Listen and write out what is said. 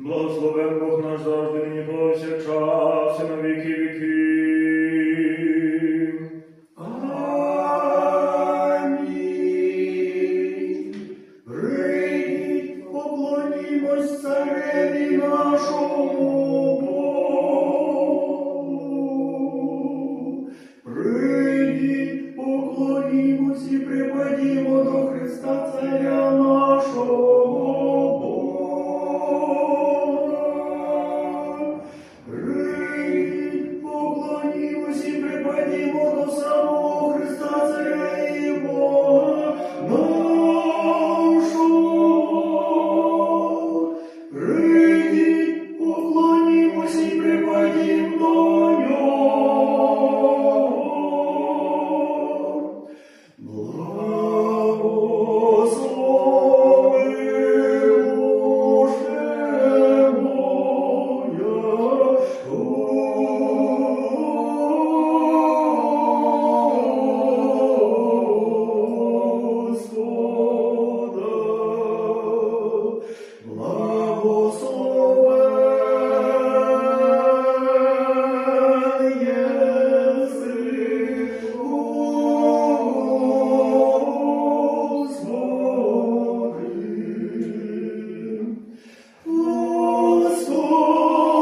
Благословен Бог наш завжди, нині повсякчас, і на віки віки. Амінь. Прийдіть, поклонімось цареві нашому. Отця Царя нашого.